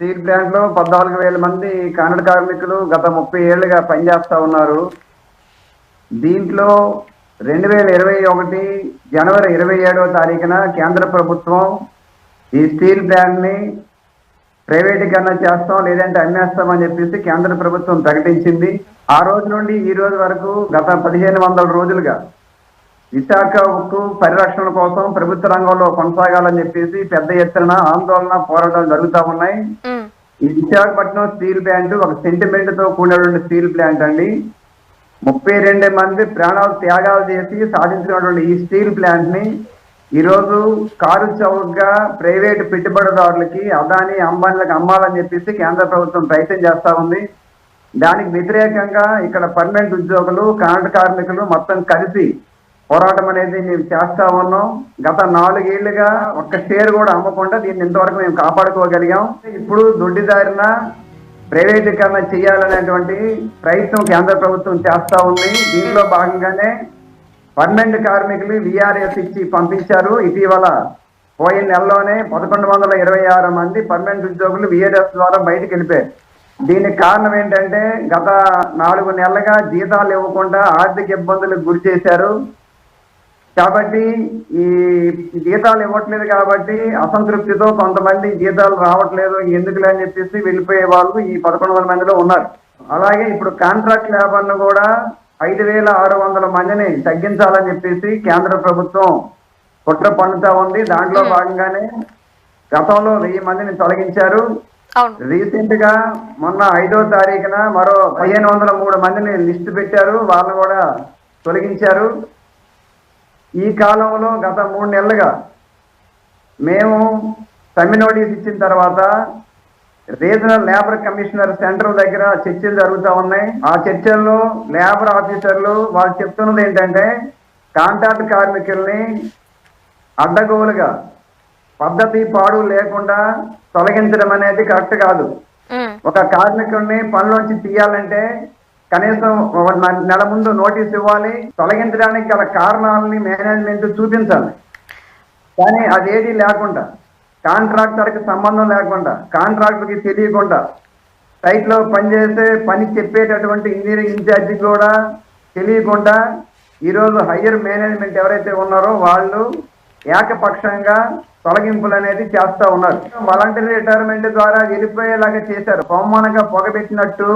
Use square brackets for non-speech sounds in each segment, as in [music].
Steel ప్లాంట్లో పద్నాలుగు వేల మంది కానడ కార్మికులు గత ముప్పై ఏళ్ళుగా పనిచేస్తూ ఉన్నారు. దీంట్లో రెండు వేల ఇరవై ఒకటి జనవరి ఇరవై ఏడవ తారీఖున కేంద్ర ప్రభుత్వం ఈ స్టీల్ ప్లాంట్ని ప్రైవేటీకరణ చేస్తాం లేదంటే అమ్మేస్తామని చెప్పేసి కేంద్ర ప్రభుత్వం ప్రకటించింది. ఆ రోజు నుండి ఈ రోజు వరకు గత పదిహేను వందల రోజులుగా విశాఖ ఉక్కు పరిరక్షణ కోసం ప్రభుత్వ రంగంలో కొనసాగాలని చెప్పేసి పెద్ద ఎత్తున ఆందోళన పోరాటాలు జరుగుతూ ఉన్నాయి. ఈ విశాఖపట్నం స్టీల్ ప్లాంట్ ఒక సెంటిమెంట్తో కూడినటువంటి స్టీల్ ప్లాంట్ అండి. ముప్పై రెండు మంది ప్రాణాలు త్యాగాలు చేసి సాధించినటువంటి ఈ స్టీల్ ప్లాంట్ని ఈరోజు కారు చౌకగా ప్రైవేట్ పెట్టుబడిదారులకి అదాని అంబానీలకు అమ్మాలని చెప్పేసి కేంద్ర ప్రభుత్వం ప్రయత్నం చేస్తా ఉంది. దానికి వ్యతిరేకంగా ఇక్కడ పర్మనెంట్ ఉద్యోగులు కాంట్రాక్ట్ కార్మికులు మొత్తం కలిసి పోరాటం అనేది మేము చేస్తా ఉన్నాం. గత నాలుగేళ్ళుగా ఒక్క షేర్ కూడా అమ్మకుండా దీన్ని ఇంతవరకు మేము కాపాడుకోగలిగాం. ఇప్పుడు దొడ్డిదారిన ప్రైవేటీకరణ చేయాలనేటువంటి ప్రయత్నం కేంద్ర ప్రభుత్వం చేస్తా ఉంది. దీనిలో భాగంగానే పర్మనెంట్ కార్మికులు విఆర్ఎస్ ఇచ్చి పంపించారు. ఇటీవల పోయిన నెలలోనే పదకొండు వందల ఇరవై ఆరు మంది పర్మనెంట్ ఉద్యోగులు విఆర్ఎస్ ద్వారా బయటకు వెళ్ళిపోయారు. దీనికి కారణం ఏంటంటే గత నాలుగు నెలలుగా జీతాలు ఇవ్వకుండా ఆర్థిక ఇబ్బందులకు గురి చేశారు. కాబట్టి ఈ జీతాలు ఇవ్వట్లేదు కాబట్టి అసంతృప్తితో కొంతమంది జీతాలు రావట్లేదు ఎందుకులే అని చెప్పేసి వెళ్ళిపోయే వాళ్ళు ఈ పదకొండు వందల మందిలో ఉన్నారు. అలాగే ఇప్పుడు కాంట్రాక్ట్ లేబర్ను కూడా ఐదు వేల ఆరు వందల మందిని తగ్గించాలని చెప్పేసి కేంద్ర ప్రభుత్వం కుట్ర పన్నుతా ఉంది. దాంట్లో భాగంగానే గతంలో వెయ్యి మందిని తొలగించారు. రీసెంట్గా మొన్న ఐదో తారీఖున మరో పదిహేను వందల మూడు మందిని లిస్టు పెట్టారు. వాళ్ళని కూడా తొలగించారు. ఈ కాలంలో గత మూడు నెలలుగా మేము సమ్మె నోటీస్ ఇచ్చిన తర్వాత రీజనల్ లేబర్ కమిషనర్ సెంటర్ దగ్గర చర్చలు జరుగుతూ ఉన్నాయి. ఆ చర్చల్లో లేబర్ ఆఫీసర్లు వాళ్ళు చెప్తున్నది ఏంటంటే కాంట్రాక్ట్ కార్మికుల్ని అడ్డగోలుగా పద్ధతి పాడు లేకుండా తొలగించడం అనేది కరెక్ట్ కాదు. ఒక కార్మికుడిని పనిలోంచి తీయాలంటే కనీసం నెల ముందు నోటీస్ ఇవ్వాలి తొలగించడానికి గల కారణాలని మేనేజ్మెంట్ చూపించాలి. కానీ అదేది లేకుండా కాంట్రాక్టర్కి సంబంధం లేకుండా కాంట్రాక్టర్కి తెలియకుండా సైట్లో పనిచేసే పని చెప్పేటటువంటి ఇంజనీరింగ్ ఇన్ఛార్జి కూడా తెలియకుండా ఈరోజు హయ్యర్ మేనేజ్మెంట్ ఎవరైతే ఉన్నారో వాళ్ళు ఏకపక్షంగా తొలగింపులు అనేది చేస్తూ ఉన్నారు. వాలంటీర్ రిటైర్మెంట్ ద్వారా వెళ్ళిపోయేలాగా చేశారు. బహుమానంగా పొగబెట్టినట్టు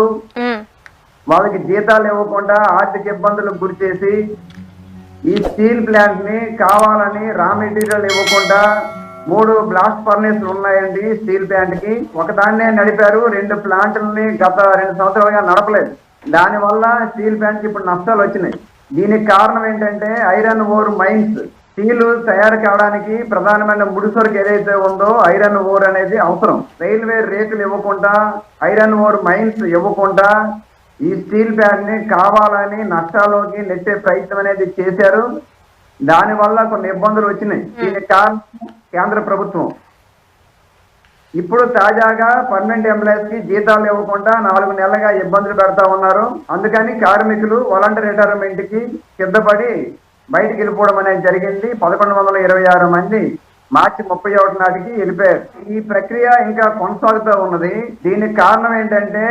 వాళ్ళకి జీతాలు ఇవ్వకుండా ఆర్థిక ఇబ్బందులకు గురి చేసి ఈ స్టీల్ ప్లాంట్ని కావాలని రా మెటీరియల్ ఇవ్వకుండా మూడు బ్లాస్ట్ ఫర్నేస్ ఉన్నాయండి స్టీల్ ప్లాంట్కి. ఒకదాన్నే నడిపారు రెండు ప్లాంట్లని గత రెండు సంవత్సరాలుగా నడపలేదు. దానివల్ల స్టీల్ ప్లాంట్కి ఇప్పుడు నష్టాలు వచ్చినాయి. దీనికి కారణం ఏంటంటే ఐరన్ ఓర్ మైన్స్. స్టీల్ తయారు కావడానికి ప్రధానమైన ముడిసరుకు ఏదైతే ఉందో ఐరన్ ఓర్ అనేది అవసరం. రైల్వే రేకులు ఇవ్వకుండా ఐరన్ ఓర్ మైన్స్ ఇవ్వకుండా ఈ స్టీల్ ప్లాంట్ని కావాలని నష్టాల్లోకి నెట్టే ప్రయత్నం అనేది చేశారు. దానివల్ల కొన్ని ఇబ్బందులు వచ్చినాయి. దీనికి కారణం కేంద్ర ప్రభుత్వం. ఇప్పుడు తాజాగా పర్మనెంట్ ఎంప్లాయీస్కి జీతాలు ఇవ్వకుండా నాలుగు నెలలుగా ఇబ్బందులు పెడతా ఉన్నారు. అందుకని కార్మికులు వాలంటీర్ రిటైర్మెంట్కి సిద్ధపడి బయటికి వెళ్ళిపోవడం అనేది జరిగింది. పదకొండు వందల ఇరవై ఆరు మంది మార్చి ముప్పై ఒకటి నాటికి వెళ్ళిపోయారు. ఈ ప్రక్రియ ఇంకా కొనసాగుతూ ఉన్నది. దీనికి కారణం ఏంటంటే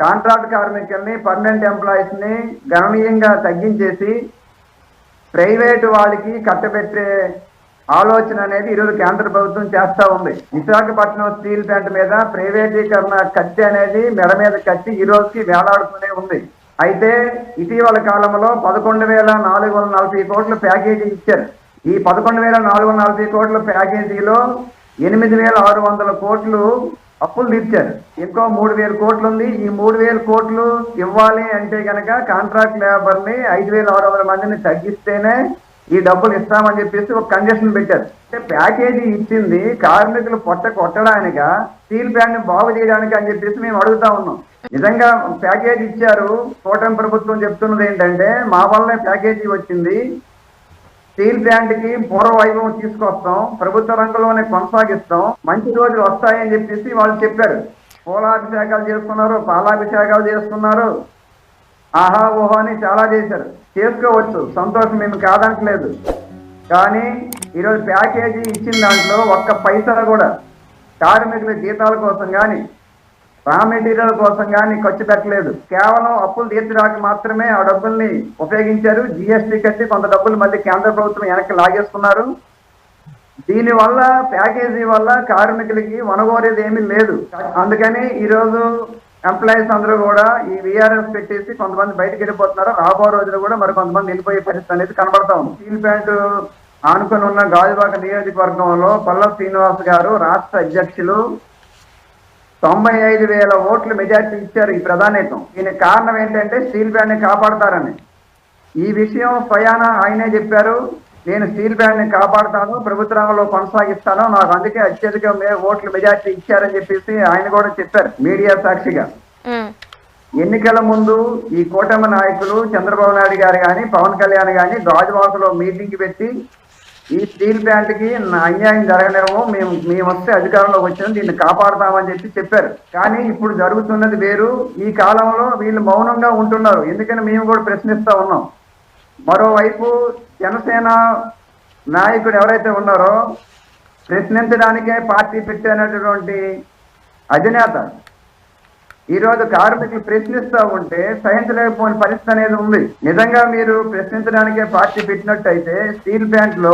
కాంట్రాక్ట్ కార్మికుల్ని పర్మనెంట్ ఎంప్లాయీస్ని గణనీయంగా తగ్గించేసి ప్రైవేటు వాళ్ళకి కట్టబెట్టే ఆలోచన అనేది ఈరోజు కేంద్ర ప్రభుత్వం చేస్తూ ఉంది. విశాఖపట్నం స్టీల్ ప్లాంట్ మీద ప్రైవేటీకరణ కత్తి అనేది మెడ మీద కత్తి ఈ రోజుకి వేలాడుతూనే ఉంది. అయితే ఇటీవల కాలంలో పదకొండు వేల నాలుగు వందల నలభై కోట్ల ప్యాకేజీ ఇచ్చారు. ఈ పదకొండు వేల నాలుగు వందల నలభై కోట్ల ప్యాకేజీలో ఎనిమిది వేల ఆరు వందల కోట్లు అప్పులు తీర్చారు. ఇంకో మూడు వేల కోట్లు ఉంది ఈ మూడు వేల కోట్లు ఇవ్వాలి అంటే కనుక కాంట్రాక్ట్ లేబర్ని ఐదు వేల ఆరు వందల మందిని తగ్గిస్తేనే ఈ డబ్బులు ఇస్తామని చెప్పేసి ఒక కండిషన్ పెట్టారు. అంటే ప్యాకేజీ ఇచ్చింది కార్మికులు పొట్ట కొట్టడానిక స్టీల్ ప్లాంట్ బాగు చేయడానికి అని చెప్పేసి మేము అడుగుతా ఉన్నాం. నిజంగా ప్యాకేజీ ఇచ్చారు. కూటమి ప్రభుత్వం చెప్తున్నది ఏంటంటే మా వల్లనే ప్యాకేజీ వచ్చింది. స్టీల్ ప్లాంట్కి పూర్వ వైభవం తీసుకొస్తాం ప్రభుత్వ రంగంలోనే కొనసాగిస్తాం మంచి రోజులు వస్తాయని చెప్పేసి వాళ్ళు చెప్పారు. పూలాభిషేకాలు చేసుకున్నారు పాలాభిషేకాలు చేసుకున్నారు ఆహా ఓహో అని చాలా చేశారు. చేసుకోవచ్చు సంతోషం మేము కాదనట్లేదు కానీ ఈరోజు ప్యాకేజీ ఇచ్చిన దాంట్లో ఒక్క పైసలు కూడా కార్మికుల జీతాల కోసం కానీ రా మెటీరియల్ కోసం కానీ ఖర్చు పెట్టలేదు. కేవలం అప్పులు తీర్చడానికి మాత్రమే ఆ డబ్బుల్ని ఉపయోగించారు. జిఎస్టీ కట్టి కొంత డబ్బులు మళ్ళీ కేంద్ర ప్రభుత్వం వెనక్కి లాగేసుకున్నారు. దీనివల్ల ప్యాకేజీ వల్ల కార్మికులకి వనగోరేది ఏమీ లేదు. అందుకని ఈరోజు ఎంప్లాయీస్ అందరూ కూడా ఈ విఆర్ఎస్ పెట్టేసి కొంతమంది బయటకు వెళ్ళిపోతున్నారు. రాబో రోజులు కూడా మరి కొంతమంది వెళ్ళిపోయే పరిస్థితి అనేది కనబడతా ఉంది. స్టీల్ ప్లాంట్ ఆనుకొని ఉన్న గాజువాక నియోజకవర్గంలో పల్ల శ్రీనివాస్ గారు రాష్ట్ర అధ్యక్షులు తొంభై ఐదు వేల ఓట్ల మెజార్టీ ఇచ్చారు ఈ ప్రధానేకం దీనికి కారణం ఏంటంటే స్టీల్ ప్లాంట్ని కాపాడతారని. ఈ విషయం స్వయాన ఆయనే చెప్పారు. నేను స్టీల్ ప్లాంట్ని కాపాడుతాను ప్రభుత్వ రంగంలో కొనసాగిస్తాను నాకు అందుకే అత్యధిక ఓట్ల మెజార్టీ ఇచ్చారని చెప్పేసి ఆయన కూడా చెప్పారు మీడియా సాక్షిగా. ఎన్నికల ముందు ఈ కూటమి నాయకులు చంద్రబాబు నాయుడు గారు కానీ పవన్ కళ్యాణ్ కానీ గాజువాకలో మీటింగ్ పెట్టి ఈ స్టీల్ ప్లాంట్కి నా అన్యాయం జరగలేము మేము మేము వస్తే అధికారంలోకి వచ్చిన దీన్ని కాపాడుతామని చెప్పి చెప్పారు. కానీ ఇప్పుడు జరుగుతున్నది వేరు. ఈ కాలంలో వీళ్ళు మౌనంగా ఉంటున్నారు. ఎందుకని మేము కూడా ప్రశ్నిస్తూ ఉన్నాం. మరోవైపు జనసేన నాయకుడు ఎవరైతే ఉన్నారో ప్రశ్నించడానికే పార్టీ పెట్టినటువంటి అధినేత ఈ రోజు కార్మికులు ప్రశ్నిస్తూ ఉంటే సహించలేకపోయిన పరిస్థితి అనేది ఉంది. నిజంగా మీరు ప్రశ్నించడానికే పార్టీ పెట్టినట్టయితే స్టీల్ ప్లాంట్లో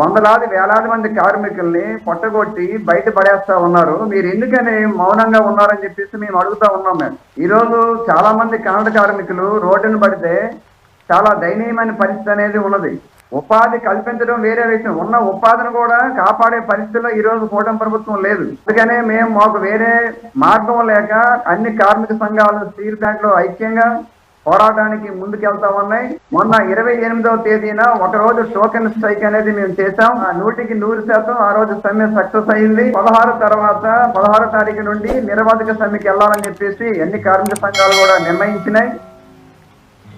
వందలాది వేలాది మంది కార్మికుల్ని పొట్టగొట్టి బయట పడేస్తా ఉన్నారు. మీరు ఎందుకని మౌనంగా ఉన్నారని చెప్పేసి మేము అడుగుతా ఉన్నాం మేము. ఈరోజు చాలా మంది కన్నడ కార్మికులు రోడ్డును పడితే చాలా దయనీయమైన పరిస్థితి అనేది ఉన్నది. ఉపాధి కల్పించడం వేరే విషయం. ఉన్న ఉపాధిని కూడా కాపాడే పరిస్థితిలో ఈ రోజు కూటమి ప్రభుత్వం లేదు. అందుకనే మేము మాకు వేరే మార్గం లేక అన్ని కార్మిక సంఘాలు స్టీల్ ప్లాంట్లో ఐక్యంగా పోరాటానికి ముందుకెళ్తా ఉన్నాయి మొన్న ఇరవై ఎనిమిదవ తేదీన ఒక రోజు టోకెన్ స్ట్రైక్ అనేది మేము చేశాం. ఆ నూటికి నూరు శాతం ఆ రోజు సమ్మె సక్సెస్ అయింది. పదహారు తర్వాత పదహారు తారీఖు నుండి నిరవధిక సమ్మెకి వెళ్ళాలని చెప్పేసి అన్ని కార్మిక సంఘాలు కూడా నిర్ణయించినాయి.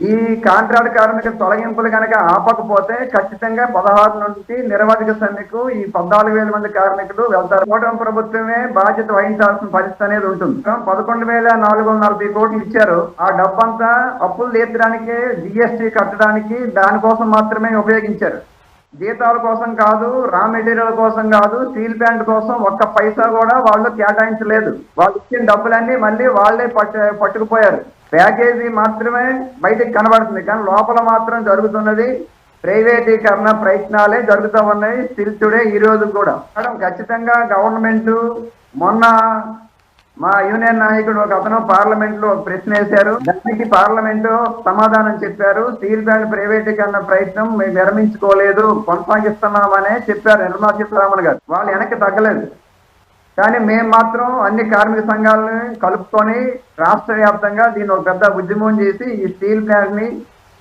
ఈ కాంట్రాక్ట్ కార్మిక తొలగింపులు కనుక ఆపకపోతే ఖచ్చితంగా పదహారు నుంచి నిరవధిక సమ్మెకు ఈ పద్నాలుగు వేల మంది కార్మికులు వెళ్తారు. కూటమి ప్రభుత్వమే బాధ్యత వహించాల్సిన పరిస్థితి అనేది ఉంటుంది. పదకొండు వేల నాలుగు వందల నలభై కోట్లు ఇచ్చారు. ఆ డబ్బంతా అప్పులు తీర్చడానికి జిఎస్టీ కట్టడానికి దానికోసం మాత్రమే ఉపయోగించారు. జీతాల కోసం కాదు రా మెటీరియల్ కోసం కాదు స్టీల్ ప్లాంట్ కోసం ఒక్క పైసా కూడా వాళ్ళు కేటాయించలేదు. వాళ్ళు ఇచ్చిన డబ్బులన్నీ మళ్ళీ వాళ్ళే పట్టు పట్టుకుపోయారు. ప్యాకేజీ మాత్రమే బయటకు కనబడుతుంది కానీ లోపల మాత్రం జరుగుతున్నది ప్రైవేటీకరణ ప్రయత్నాలే జరుగుతూ ఉన్నాయి. స్టిల్ టుడే ఈ రోజు కూడా. మేడం ఖచ్చితంగా గవర్నమెంట్ మొన్న మా యూనియన్ నాయకుడు ఒక అతను పార్లమెంట్లో ప్రశ్న వేశారు. దానికి పార్లమెంట్ సమాధానం చెప్పారు. స్టీల్ ప్లాంట్ ప్రైవేటీకరణ ప్రయత్నం మేము విరమించుకోలేదు కొనసాగిస్తున్నామనే చెప్పారు నిర్మలా సీతారామన్ గారు. వాళ్ళు వెనక్కి తగ్గలేదు. కానీ మేము మాత్రం అన్ని కార్మిక సంఘాలను కలుపుకొని రాష్ట్ర వ్యాప్తంగా దీన్ని ఒక పెద్ద ఉద్యమం చేసి ఈ స్టీల్ ప్లాంట్ని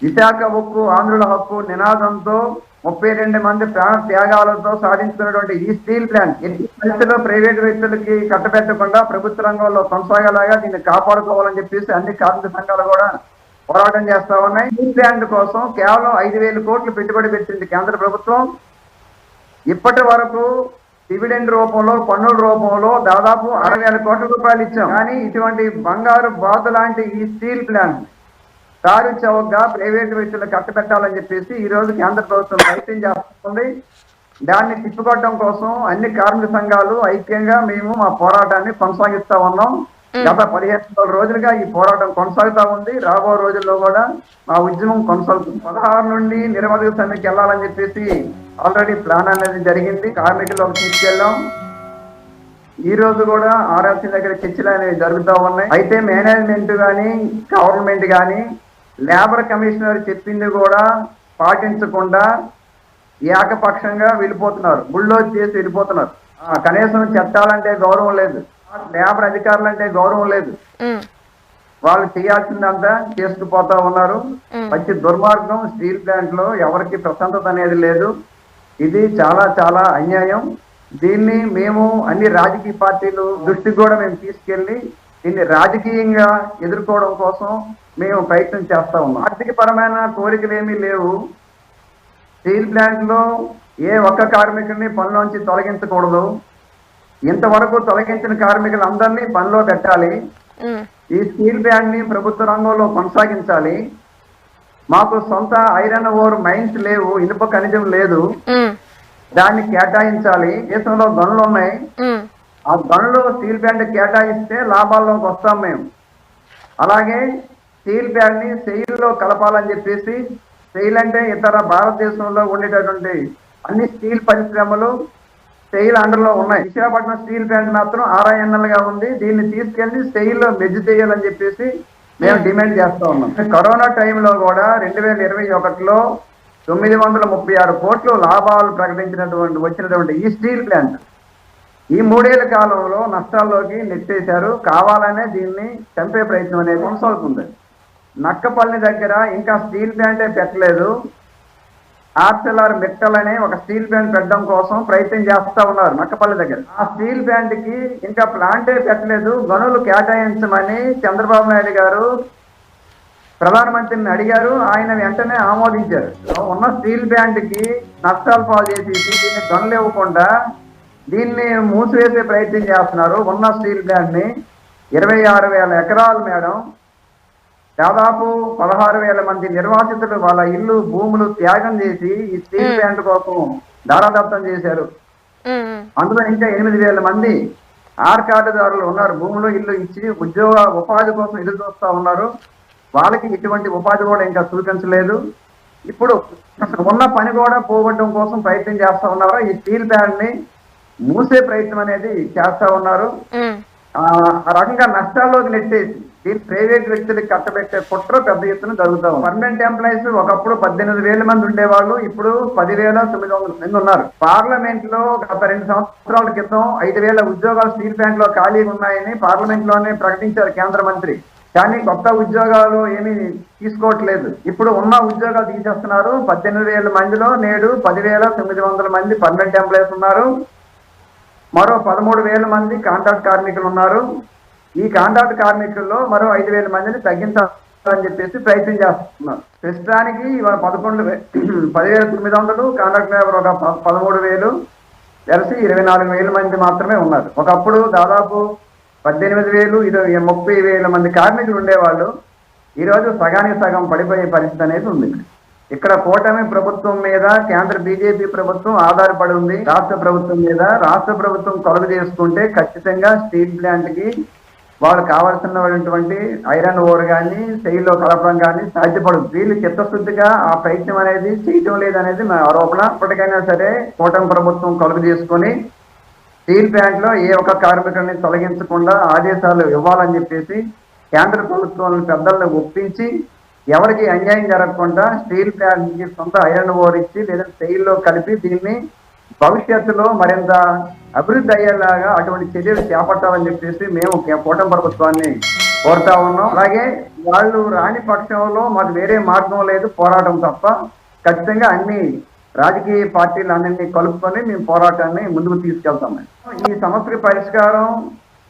విశాఖ హక్కు ఆంధ్రుల హక్కు నినాదంతో ముప్పై రెండు మంది ప్రాణ త్యాగాలతో సాధించుకున్నటువంటి ఈ స్టీల్ ప్లాంట్ ఎట్టి పరిస్థితుల్లో ప్రైవేట్ వ్యక్తులకి కట్టబెట్టకుండా ప్రభుత్వ రంగంలో కొనసాగేలాగా దీన్ని కాపాడుకోవాలని చెప్పేసి అన్ని కార్మిక సంఘాలు కూడా పోరాటం చేస్తా ఉన్నాయి. స్టీల్ ప్లాంట్ కోసం కేవలం ఐదు వేల కోట్లు పెట్టుబడి పెట్టింది కేంద్ర ప్రభుత్వం. ఇప్పటి వరకు డివిడెండ్ రూపంలో పన్నుల రూపంలో దాదాపు అరవై వేల కోట్ల రూపాయలు ఇచ్చాం. కానీ ఇటువంటి బంగారు బాతు లాంటి ఈ స్టీల్ ప్లాంట్ కారు చౌకగా ప్రైవేట్ వ్యక్తులు కట్టబెట్టాలని చెప్పేసి ఈ రోజు కేంద్ర ప్రభుత్వం ప్రయత్నం చేస్తుంది. దాన్ని తిప్పుకోవడం కోసం అన్ని కార్మిక సంఘాలు ఐక్యంగా మేము మా పోరాటాన్ని కొనసాగిస్తా ఉన్నాం. గత పదిహేను రోజులుగా ఈ పోరాటం కొనసాగుతా ఉంది. రాబో రోజుల్లో కూడా మా ఉద్యమం కొనసాగుతుంది. పదహారు నుండి నిరవధిక సమ్మెకి వెళ్ళాలని చెప్పేసి ఆల్రెడీ ప్లాన్ అనేది జరిగింది. కార్మికులకు తీసుకెళ్ళాం. ఈ రోజు కూడా ఆర్ఎల్సీ దగ్గర చర్చలు అనేవి జరుగుతూ ఉన్నాయి. అయితే మేనేజ్మెంట్ కానీ గవర్నమెంట్ కానీ లేబర్ కమిషనర్ చెప్పింది కూడా పాటించకుండా ఏకపక్షంగా వెళ్ళిపోతున్నారు. బుల్డోజ్ చేసి వెళ్ళిపోతున్నారు. కనీసం చట్టాలంటే గౌరవం లేదు. లేబర్ అధికారులంటే గౌరవం లేదు. వాళ్ళు చేయాల్సిందంతా చేసుకుపోతా ఉన్నారు. మంచి దుర్మార్గం స్టీల్ ప్లాంట్లో ఎవరికి ప్రశాంతత అనేది లేదు. ఇది చాలా చాలా అన్యాయం. దీన్ని మేము అన్ని రాజకీయ పార్టీలు దృష్టికి కూడా మేము తీసుకెళ్ళి దీన్ని రాజకీయంగా ఎదుర్కోవడం కోసం మేము ప్రయత్నం చేస్తా ఉన్నాం. ఆర్థిక పరమైన కోరికలు ఏమీ లేవు. స్టీల్ ప్లాంట్లో ఏ ఒక్క కార్మికుడిని పనిలోంచి తొలగించకూడదు. ఇంతవరకు తొలగించిన కార్మికులందరినీ పనిలో పెట్టాలి. ఈ స్టీల్ ప్లాంట్ని ప్రభుత్వ రంగంలో కొనసాగించాలి. మాకు సొంత ఐరన్ ఓర్ మైన్స్ లేవు ఇనుప ఖనిజం లేదు. దాన్ని కేటాయించాలి. దేశంలో గనులు ఉన్నాయి. ఆ గనులు స్టీల్ ప్లాంట్ కేటాయిస్తే లాభాల్లోకి వస్తాం మేము. అలాగే స్టీల్ ప్లాంట్ని సెయిల్లో కలపాలని చెప్పేసి సెయిల్ అంటే ఇతర భారతదేశంలో ఉండేటటువంటి అన్ని స్టీల్ పరిశ్రమలు సెయిల్ అండర్లో ఉన్నాయి. విశాఖపట్నం స్టీల్ ప్లాంట్ మాత్రం ఆర్ఐఎన్ఎల్గా ఉంది. దీన్ని తీసుకెళ్ళి సెయిల్లో మెజ్జు చేయాలని చెప్పేసి మేము డిమాండ్ చేస్తా ఉన్నాం. కరోనా టైంలో కూడా రెండు వేల ఇరవై ఒకటిలో తొమ్మిది వందల ముప్పై ఆరు కోట్లు లాభాలు ప్రకటించినటువంటి వచ్చినటువంటి ఈ స్టీల్ ప్లాంట్ ఈ మూడేళ్ళ కాలంలో నష్టాల్లోకి నెట్టేశారు. కావాలనే దీన్ని చంపే ప్రయత్నం అనేది కొనసాగుతుంది. నక్కపల్లి దగ్గర ఇంకా స్టీల్ ప్లాంటే పెట్టలేదు. ఆర్సెలార్ మిట్టల్ అనే ఒక స్టీల్ ప్లాంట్ పెట్టడం కోసం ప్రయత్నం చేస్తా ఉన్నారు నక్కపల్లి దగ్గర. ఆ స్టీల్ ప్లాంట్కి ఇంకా ప్లాంటే పెట్టలేదు. గనులు కేటాయించమని చంద్రబాబు నాయుడు గారు ప్రధానమంత్రిని అడిగారు. ఆయన వెంటనే ఆమోదించారు. ఉన్న స్టీల్ ప్లాంట్కి నష్టాలు పాలు చేసేసి దీన్ని గనులు ఇవ్వకుండా దీన్ని మూసివేసే ప్రయత్నం చేస్తున్నారు. ఉన్న స్టీల్ ప్లాంట్ని ఇరవై ఆరు వేల ఎకరాలు మేడం. దాదాపు పదహారు వేల మంది నిర్వాసితులు వాళ్ళ ఇల్లు భూములు త్యాగం చేసి ఈ స్టీల్ ప్లాంట్ కోసం దారాదత్తం చేశారు. అందులో ఇంకా ఎనిమిది వేల మంది ఆర్ కార్డుదారులు ఉన్నారు భూములు ఇల్లు ఇచ్చి ఉద్యోగ ఉపాధి కోసం ఎదురు చూస్తా ఉన్నారు. వాళ్ళకి ఇటువంటి ఉపాధి కూడా ఇంకా చూపించలేదు. ఇప్పుడు ఉన్న పని కూడా పోగొట్టడం కోసం ప్రయత్నం చేస్తా ఉన్నారు? ఈ స్టీల్ ప్లాంట్ని మూసే ప్రయత్నం అనేది చేస్తా ఉన్నారు. ఆ రకంగా నష్టాల్లోకి నెట్టేసి దీన్ని ప్రైవేట్ వ్యక్తులకు కట్టబెట్టే కుట్ర పెద్ద ఎత్తున జరుగుతాం పర్మనెంట్ ఎంప్లాయీస్ ఒకప్పుడు పద్దెనిమిది వేల మంది ఉండేవాళ్ళు ఇప్పుడు పదివేల తొమ్మిది వందల మంది ఉన్నారు. పార్లమెంట్లో గత రెండు సంవత్సరాల క్రితం ఐదు వేల ఉద్యోగాలు స్టీల్ ప్లాంట్లో ఖాళీగా ఉన్నాయని పార్లమెంట్లోనే ప్రకటించారు కేంద్ర మంత్రి. కానీ కొత్త ఉద్యోగాలు ఏమి తీసుకోవట్లేదు. ఇప్పుడు ఉన్న ఉద్యోగాలు తీసేస్తున్నారు. పద్దెనిమిది వేల మందిలో నేడు పదివేల తొమ్మిది వందల మంది పర్మనెంట్ ఎంప్లాయీస్ ఉన్నారు. మరో పదమూడు వేల మంది కాంట్రాక్ట్ కార్మికులు ఉన్నారు. ఈ కాంట్రాక్ట్ కార్మికుల్లో మరో ఐదు వేల మందిని తగ్గించాలని చెప్పేసి ప్రయత్నం చేస్తున్నారు. ప్రస్తుతానికి ఇవాళ పదకొండు [clears throat] పదివేల తొమ్మిది వందలు కాంట్రాక్ట్ లేబర్ ఒక పదమూడు వేలు కలిసి ఇరవై నాలుగు వేల మంది మాత్రమే ఉన్నారు. ఒకప్పుడు దాదాపు పద్దెనిమిది వేలు ఇరవై ముప్పై వేల మంది కార్మికులు ఉండేవాళ్ళు. ఈరోజు సగానికి సగం పడిపోయే పరిస్థితి అనేది ఉంది. ఇక్కడ కూటమి ప్రభుత్వం మీద కేంద్ర బీజేపీ ప్రభుత్వం ఆధారపడి ఉంది. రాష్ట్ర ప్రభుత్వం మీద రాష్ట్ర ప్రభుత్వం కొలుగు చేసుకుంటే ఖచ్చితంగా స్టీల్ ప్లాంట్కి వాళ్ళు కావాల్సినటువంటి ఐరన్ ఓర్ కానీ శైలిలో కలపడం కానీ సాధ్యపడదు. వీళ్ళు చిత్తశుద్ధిగా ఆ ప్రయత్నం అనేది చేయటం లేదనేది మా ఆరోపణ. ఇప్పటికైనా సరే కూటమి ప్రభుత్వం కలుగు తీసుకొని స్టీల్ ప్లాంట్లో ఏ ఒక్క కార్మికుడిని తొలగించకుండా ఆదేశాలు ఇవ్వాలని చెప్పేసి కేంద్ర ప్రభుత్వం పెద్దలను ఒప్పించి ఎవరికి అన్యాయం జరగకుండా స్టీల్ ప్లాంట్ సొంత ఐరన్ ఓర్ ఇచ్చి లేదా స్టైల్లో కలిపి దీన్ని భవిష్యత్తులో మరింత అభివృద్ధి అయ్యేలాగా అటువంటి చర్యలు చేపట్టాలని చెప్పేసి మేము కూటమి ప్రభుత్వాన్ని కోరుతా ఉన్నాం. అలాగే వాళ్ళు రాని పక్షంలో మాకు వేరే మార్గం లేదు పోరాటం తప్ప ఖచ్చితంగా అన్ని రాజకీయ పార్టీలు అన్నింటినీ కలుపుకొని మేము పోరాటాన్ని ముందుకు తీసుకెళ్తాం. ఈ సమస్య పరిష్కారం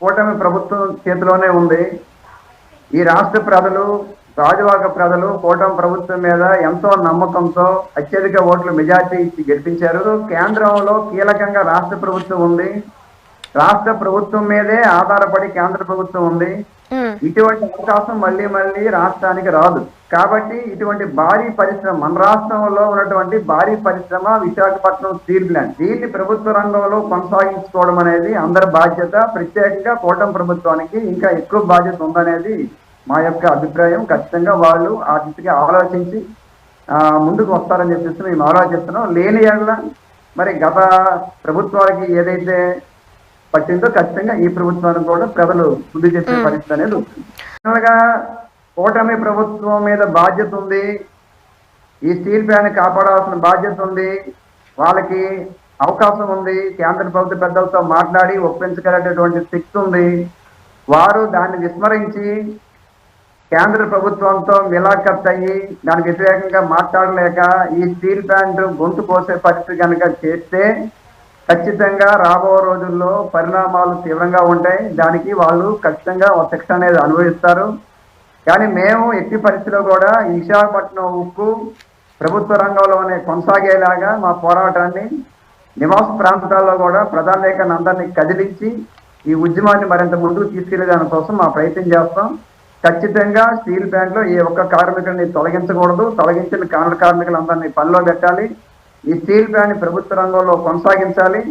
కూటమి ప్రభుత్వం చేతిలోనే ఉంది. ఈ రాష్ట్ర ప్రజలు రాజువాక ప్రజలు కూటమి ప్రభుత్వం మీద ఎంతో నమ్మకంతో అత్యధిక ఓట్లు మెజార్టీ ఇచ్చి గెలిపించారు. కేంద్రంలో కీలకంగా రాష్ట్ర ప్రభుత్వం ఉంది. రాష్ట్ర ప్రభుత్వం మీదే ఆధారపడి కేంద్ర ప్రభుత్వం ఉంది. ఇటువంటి అవకాశం మళ్ళీ మళ్ళీ రాష్ట్రానికి రాదు. కాబట్టి ఇటువంటి భారీ పరిశ్రమ మన రాష్ట్రంలో ఉన్నటువంటి భారీ పరిశ్రమ విశాఖపట్నం స్టీల్ ప్లాంట్ దీన్ని ప్రభుత్వ రంగంలో కొనసాగించుకోవడం అనేది అందరి బాధ్యత. ప్రత్యేకంగా కూటమి ప్రభుత్వానికి ఇంకా ఎక్కువ బాధ్యత ఉందనేది మా యొక్క అభిప్రాయం ఖచ్చితంగా వాళ్ళు ఆ దిశగా ఆలోచించి ముందుకు వస్తారని చెప్పేసి మేము ఆలోచిస్తున్నాం లేని ఎడల మరి గత ప్రభుత్వాలకి ఏదైతే పట్టిందో ఖచ్చితంగా ఈ ప్రభుత్వానికి కూడా ప్రజలు బుద్ధి చేసే పరిస్థితి అనేది గా కూటమి ప్రభుత్వం మీద బాధ్యత ఉంది. ఈ స్టీల్ ప్లాంట్ కాపాడాల్సిన బాధ్యత ఉంది. వాళ్ళకి అవకాశం ఉంది. కేంద్ర ప్రభుత్వ పెద్దలతో మాట్లాడి ఒప్పించగలిగేటువంటి శక్తి ఉంది. వారు దాన్ని విస్మరించి కేంద్ర ప్రభుత్వంతో మిలాఖత్ అయ్యి దానికి వ్యతిరేకంగా మాట్లాడలేక ఈ స్టీల్ ప్లాంట్ గొంతు కోసే పరిస్థితి కనుక చేస్తే ఖచ్చితంగా రాబో రోజుల్లో పరిణామాలు తీవ్రంగా ఉంటాయి. దానికి వాళ్ళు ఖచ్చితంగా ఒక శిక్ష అనేది అనుభవిస్తారు. కానీ మేము ఎట్టి పరిస్థితిలో కూడా విశాఖపట్నం ఉక్కు ప్రభుత్వ రంగంలోనే కొనసాగేలాగా మా పోరాటాన్ని నివాస ప్రాంతాల్లో కూడా ప్రధానికని అందరినీ కదిలించి ఈ ఉద్యమాన్ని మరింత ముందుకు తీసుకెళ్ళే దానికోసం మా ప్రయత్నం చేస్తాం. ఖచ్చితంగా స్టీల్ ప్లాంట్లో ఏ ఒక్క కార్మికుడిని తొలగించకూడదు. తొలగించిన కాంట్రాక్ట్ కార్మికులందరినీ పనిలో పెట్టాలి. ఈ స్టీల్ ప్లాంట్ ప్రభుత్వ రంగంలో కొనసాగించాలి.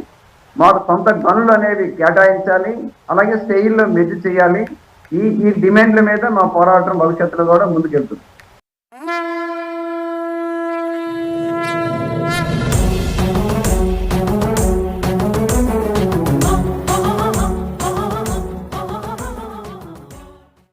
మాకు సొంత గనులు అనేవి కేటాయించాలి. అలాగే స్టెయిల్లో మెజ్జి చేయాలి. ఈ ఈ డిమాండ్ల మీద మా పోరాటం భవిష్యత్తులో కూడా ముందుకెళ్తుంది.